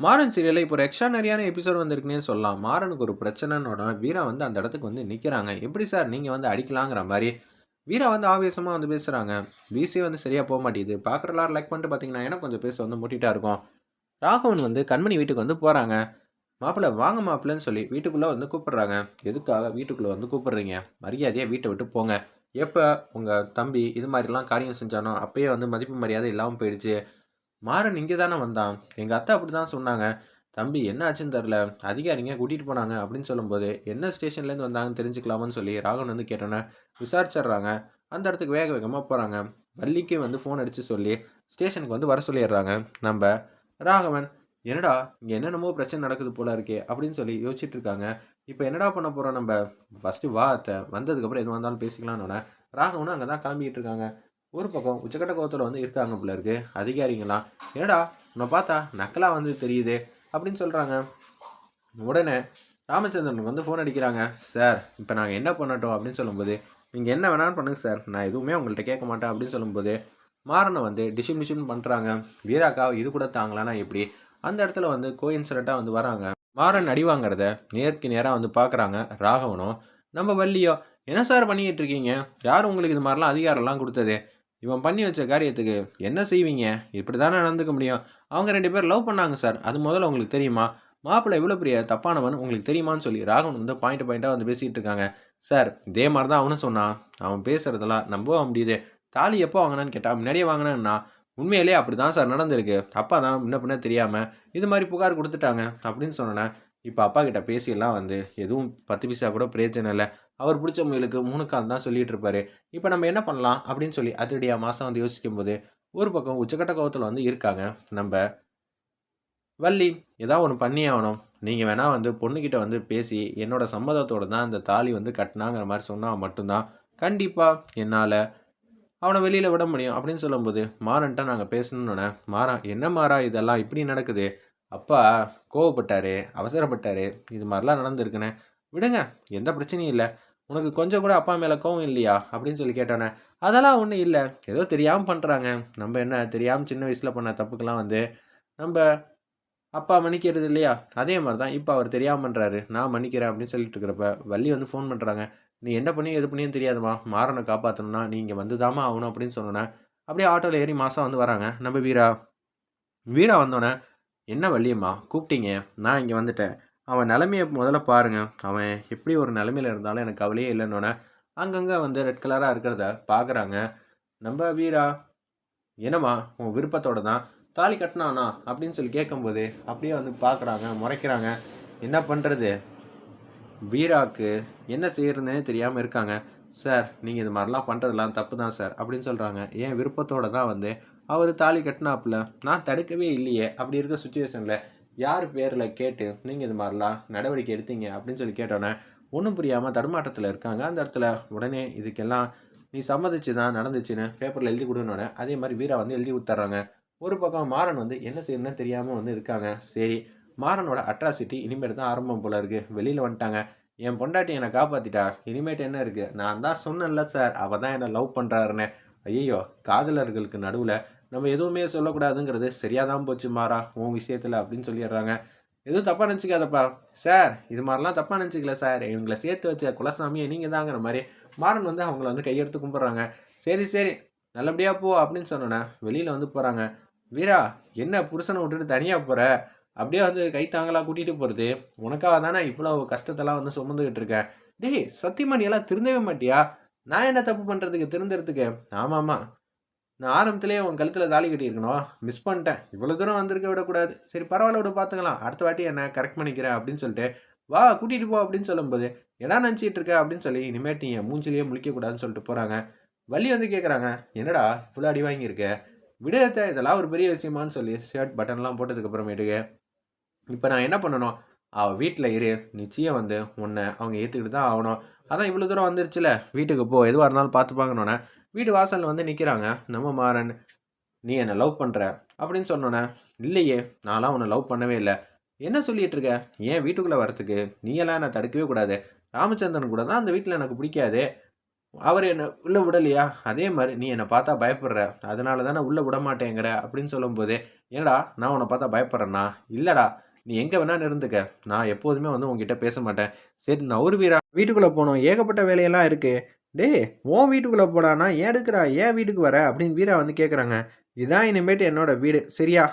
மாறன் சீரியலில் இப்போ ஒரு எக்ஸ்ட்ரானரியான எபிசோட் வந்திருக்குன்னே சொல்லலாம். மாறனுக்கு ஒரு பிரச்சனைனோட வீரா வந்து அந்த இடத்துக்கு வந்து நிற்கிறாங்க எப்படி சார் நீங்கள் வந்து அடிக்கலாங்கிற மாதிரி? வீரா வந்து ஆவேசமாக வந்து பேசுகிறாங்க பிசி வந்து சரியாக போக மாட்டேங்குது. பார்க்குற எல்லாரும் லைக் பண்ணிட்டு பார்த்தீங்கன்னா ஏன்னா கொஞ்சம் பேச வந்து முட்டிட்டா இருக்கும். ராகவன் வந்து கண்மணி வீட்டுக்கு வந்து போகிறாங்க மாப்பிள்ளை வாங்க மாப்பிள்ளைன்னு சொல்லி வீட்டுக்குள்ளே வந்து கூப்பிட்றாங்க. எதுக்காக வீட்டுக்குள்ளே வந்து கூப்பிட்றீங்க? மரியாதையாக வீட்டை விட்டு போங்க. எப்போ உங்கள் தம்பி இது மாதிரிலாம் காரியம் செஞ்சானோ அப்பயே வந்து மதிப்பு மரியாதை இல்லாமல் போயிடுச்சு. மாறன் இங்கே தானே வந்தான். எங்கள் அத்தை அப்படி தான் சொன்னாங்க. தம்பி என்ன ஆச்சுன்னு தெரில அதிகாரிங்க கூட்டிகிட்டு போனாங்க அப்படின்னு சொல்லும்போது என்ன ஸ்டேஷன்லேருந்து வந்தாங்கன்னு தெரிஞ்சுக்கலாமான்னு சொல்லி ராகவன் வந்து கேட்டோன்னே விசாரிச்சிட்றாங்க. அந்த இடத்துக்கு வேக வேகமாக போகிறாங்க வள்ளிக்கு வந்து ஃபோன் அடித்து சொல்லி ஸ்டேஷனுக்கு வந்து வர சொல்லிடுறாங்க. நம்ம ராகவன் என்னடா இங்கே என்னென்னமோ பிரச்சனை நடக்குது போல இருக்கே அப்படின்னு சொல்லி யோசிச்சுட்டு இருக்காங்க. இப்போ என்னடா பண்ண போகிறோம் நம்ம? ஃபஸ்ட்டு வா அத்தை வந்ததுக்கப்புறம் எதுவாக இருந்தாலும் பேசிக்கலாம்னு ராகவனும் அங்கே தான் கிளம்பிக்கிட்டு இருக்காங்க. ஒரு பக்கம் உச்சக்கட்ட கோவத்தில் வந்து இருக்காங்க போல இருக்கு. அதிகாரிங்களாம் என்னடா உன்னை பார்த்தா நக்கலாக வந்து தெரியுது அப்படின்னு சொல்கிறாங்க உடனே ராமச்சந்திரனுக்கு வந்து ஃபோன் அடிக்கிறாங்க. சார் இப்போ நாங்கள் என்ன பண்ணட்டும்? அப்படின்னு சொல்லும்போது நீங்கள் என்ன வேணாலும் பண்ணுங்க சார். நான் எதுவுமே உங்கள்கிட்ட கேட்க மாட்டேன் அப்படின்னு சொல்லும்போது மாறனை வந்து டிஷிம் டிஷிம் பண்ணுறாங்க வீராக்கா இது கூட தாங்களானா எப்படி? அந்த இடத்துல வந்து கோயின்சிடண்ட்டாக வந்து வராங்க. மாறன் அடி வாங்குறத நேருக்கு நேராக வந்து பார்க்குறாங்க ராகவனும் நம்ம வள்ளியோ என்ன சார் பண்ணிக்கிட்டு இருக்கீங்க? யார் உங்களுக்கு இது மாதிரிலாம் அதிகாரம்லாம் கொடுத்தது? இவன் பண்ணி வச்ச காரியத்துக்கு என்ன செய்வீங்க? இப்படி தானே நடந்துக்க முடியும். அவங்க ரெண்டு பேர் லவ் பண்ணாங்க சார் அது முதல்ல உங்களுக்கு தெரியுமா? மாப்பிள்ளை இவ்வளோ பெரிய தப்பானவன் உங்களுக்கு தெரியுமான்னு சொல்லி ராகவன் வந்து பாயிண்ட் பாயிண்ட்டாக வந்து பேசிகிட்டு இருக்காங்க. சார் இதே மாதிரி தான் அவனும் சொன்னான். அவன் பேசுகிறதெல்லாம் நம்பவும் முடியுது. தாலி எப்போ வாங்கினான்னு கேட்டால் முன்னாடியே வாங்கினேன்னா உண்மையிலேயே அப்படி தான் சார் நடந்திருக்கு. அப்பா தான் முன்ன பின்ன தெரியாமல் இது மாதிரி புகார் கொடுத்துட்டாங்க அப்படின்னு சொன்னேன். இப்போ அப்பா கிட்ட பேசியெல்லாம் வந்து எதுவும் பத்து பைசா கூட பிரயோஜனம் இல்லை. அவர் பிடிச்ச முயலுக்கு மூணு கால் தான் சொல்லிட்டு இருப்பாரு இப்போ நம்ம என்ன பண்ணலாம் அப்படின்னு சொல்லி அதிரடியாக மாதம் வந்து யோசிக்கும் போது ஒரு பக்கம் உச்சக்கட்ட கோவத்தில் வந்து இருக்காங்க. நம்ம வள்ளி ஏதாவது ஒன்று பண்ணி ஆகணும். நீங்கள் வேணால் வந்து பொண்ணுக்கிட்ட வந்து பேசி என்னோடய சம்மதத்தோடு தான் அந்த தாலி வந்து கட்டினாங்கிற மாதிரி சொன்னால் மட்டும்தான் கண்டிப்பாக என்னால் அவனை வெளியில் விட முடியும். அப்படின்னு சொல்லும்போது மாறன்ட்ட நாங்கள் பேசணுன்னே மாறா என்ன மாறா இதெல்லாம்? இப்படி நடக்குது. அப்பா கோவப்பட்டாரு அவசரப்பட்டாரு. இது மாதிரிலாம் நடந்துருக்குனே விடுங்க எந்த பிரச்சனையும் இல்லை. உனக்கு கொஞ்சம் கூட அப்பா மேலே கோவம் இல்லையா? அப்படின்னு சொல்லி கேட்டோன்னே அதெல்லாம் ஒன்றும் இல்லை. ஏதோ தெரியாமல் பண்ணுறாங்க நம்ம என்ன தெரியாமல் சின்ன வயசில் பண்ண தப்புக்கெல்லாம் வந்து நம்ம அப்பா மன்னிக்கிறது இல்லையா? அதே மாதிரி தான் இப்போ அவர் தெரியாமல் பண்ணுறாரு நான் மன்னிக்கிறேன் அப்படின்னு சொல்லிட்டு இருக்கிறப்ப வள்ளி வந்து ஃபோன் பண்ணுறாங்க நீ என்ன பண்ணி எது பண்ணியும் தெரியாதுமா மாறனை காப்பாற்றணும்னா நீங்கள் வந்து தாமா ஆகணும் அப்படின்னு சொன்னோன்னே அப்படியே ஆட்டோவில் ஏறி மாதம் வந்து வராங்க. நம்ம வீரா? வீரா வந்தோடனே என்ன வள்ளியம்மா? கூப்பிட்டீங்க. நான் இங்கே வந்துட்டேன். அவன் நிலமையை முதல்ல பாருங்க. அவன் எப்படி ஒரு நிலமையில இருந்தாலும் எனக்கு கவலையே இல்லைன்னொன்னே அங்கங்கே வந்து ரெட் கலராக இருக்கிறத பார்க்குறாங்க நம்ம வீரா என்னம்மா உன் விருப்பத்தோட தான் தாலி கட்டினானா? அப்படின்னு சொல்லி கேட்கும்போது அப்படியே வந்து பார்க்குறாங்க முறைக்கிறாங்க. என்ன பண்ணுறது வீராக்கு என்ன செய்யறதுனே தெரியாமல் இருக்காங்க. சார் நீங்கள் இது மாதிரிலாம் பண்ணுறதுலாம் தப்பு தான் சார் அப்படின்னு சொல்கிறாங்க என் விருப்பத்தோட தான் வந்து அவர் தாலி கட்டினாப்புல. நான் தடுக்கவே இல்லையே. அப்படி இருக்க சுச்சுவேஷனில் யார் பேரில் கேட்டு நீங்கள் இது மாதிரிலாம் நடவடிக்கை எடுத்தீங்க அப்படின்னு சொல்லி கேட்டோன்னே ஒன்றும் புரியாமல் தடுமாற்றத்தில் இருக்காங்க. அந்த இடத்துல உடனே இதுக்கெல்லாம் நீ சம்மதிச்சு தான் நடந்துச்சுன்னு பேப்பரில் எழுதி கொடுனோடனே அதே மாதிரி வீரா வந்து எழுதி கொடுத்துட்றாங்க. ஒரு பக்கம் மாறன் வந்து என்ன செய்யணும்னு தெரியாமல் வந்து இருக்காங்க. சரி மாறனோட அட்ராசிட்டி இனிமேல் தான் ஆரம்பம் போல இருக்குது வெளியில் வந்துட்டாங்க. என் பொண்டாட்டி என்னை காப்பாற்றிட்டா இனிமேட்டு என்ன இருக்குது நான் தான் சொன்னேன்ல சார். அவள் தான் என்னை லவ் பண்ணுறாருன்னு ஐயோ காதலர்களுக்கு நடுவில் நம்ம எதுவுமே சொல்லக்கூடாதுங்கிறது சரியாக தான் போச்சு மாறா உன் விஷயத்தில் அப்படின்னு சொல்லிடுறாங்க. எதுவும் தப்பாக நினச்சிக்காதப்பா. சார் இது மாதிரிலாம் தப்பாக நினச்சிக்கல சார். எங்களை சேர்த்து வச்ச குலசாமியை நீங்கள் தாங்கிற மாதிரி மாறன் வந்து அவங்கள வந்து கையெடுத்து கும்பிட்றாங்க. சரி சரி நல்லபடியாக போ அப்படின்னு சொன்னோன்னே வெளியில் வந்து போகிறாங்க வீரா என்ன புருஷனை விட்டுட்டு தனியாக போகிற அப்படியே வந்து கைத்தாங்களாக கூட்டிகிட்டு போகிறது உனக்காக தானே இவ்வளோ கஷ்டத்தெல்லாம் வந்து சுமந்துக்கிட்டு இருக்கேன் டேய் சத்தியமா எல்லாம் திருந்தவே மாட்டியா? நான் என்ன தப்பு பண்ணுறதுக்கு திருந்துறதுக்கு? ஆமாம்மா. நான் ஆரம்பத்திலே உன் கழுத்தில் தாலி கட்டியிருக்கணும். மிஸ் பண்ணிட்டேன். இவ்வளோ தூரம் வந்திருக்க விடக்கூடாது. சரி பரவாயில்ல விட பார்த்துக்கலாம். அடுத்த வாட்டி என்ன கரெக்ட் பண்ணிக்கிறேன் அப்படின்னு சொல்லிட்டு வா கூட்டிகிட்டு போ அப்படின்னு சொல்லும்போது என்ன நினச்சிட்டு இருக்க? அப்படின்னு சொல்லி இனிமேட்டு நீ என் மூஞ்சிலேயே முழிக்கக்கூடாதுன்னு சொல்லிட்டு போகிறாங்க வள்ளி வந்து கேட்குறாங்க என்னடா இவ்வளோ அடி வாங்கியிருக்க? விடயத்தை இதெல்லாம் ஒரு பெரிய விஷயமான்னு சொல்லி ஷர்ட் பட்டன்லாம் போட்டதுக்கப்புறமேட்டுக்கு இப்போ நான் என்ன பண்ணணும்? அவள் வீட்டில் இரு. நிச்சயம் வந்து உன்னை அவங்க ஏற்றுக்கிட்டு தான் ஆகணும். அதான் இவ்வளோ தூரம் வந்துருச்சுல வீட்டுக்கு போ. எதுவாக இருந்தாலும் பார்த்துப்பாங்கன்னொன்னே வீடு வாசலில் வந்து நிற்கிறாங்க நம்ம மாறன் நீ என்னை லவ் பண்ணுற அப்படின்னு சொன்னோன்னே இல்லையே நான்லாம் உன்னை லவ் பண்ணவே இல்லை. என்ன சொல்லிட்டு இருக்க? ஏன் வீட்டுக்குள்ளே வரத்துக்கு நீயெல்லாம் என்னை தடுக்கவே கூடாது. ராமச்சந்திரன் கூட தான் அந்த வீட்டில் எனக்கு பிடிக்காது. அவர் என்னை உள்ளே விடலையா? அதே மாதிரி நீ என்னை பார்த்தா பயப்படுற. அதனால தானே உள்ளே விட மாட்டேங்கிற? அப்படின்னு சொல்லும்போது என்னடா நான் உன்னை பார்த்தா பயப்படுறேன்னா? இல்லைடா நீ எங்கே வேணாலும் இருந்துக்க. நான் எப்போதுமே வந்து உங்ககிட்ட பேச மாட்டேன். சரி நான் ஒரு வீரா வீட்டுக்குள்ளே போனோம். ஏகப்பட்ட வேலையெல்லாம் இருக்குது டேய் உன் வீட்டுக்குள்ளே போடானா ஏன் எடுக்கிறா? ஏன் வீட்டுக்கு வர? அப்படின்னு வீரா வந்து கேட்குறாங்க இதான் இனிமேட்டு என்னோட வீடு. சரியா?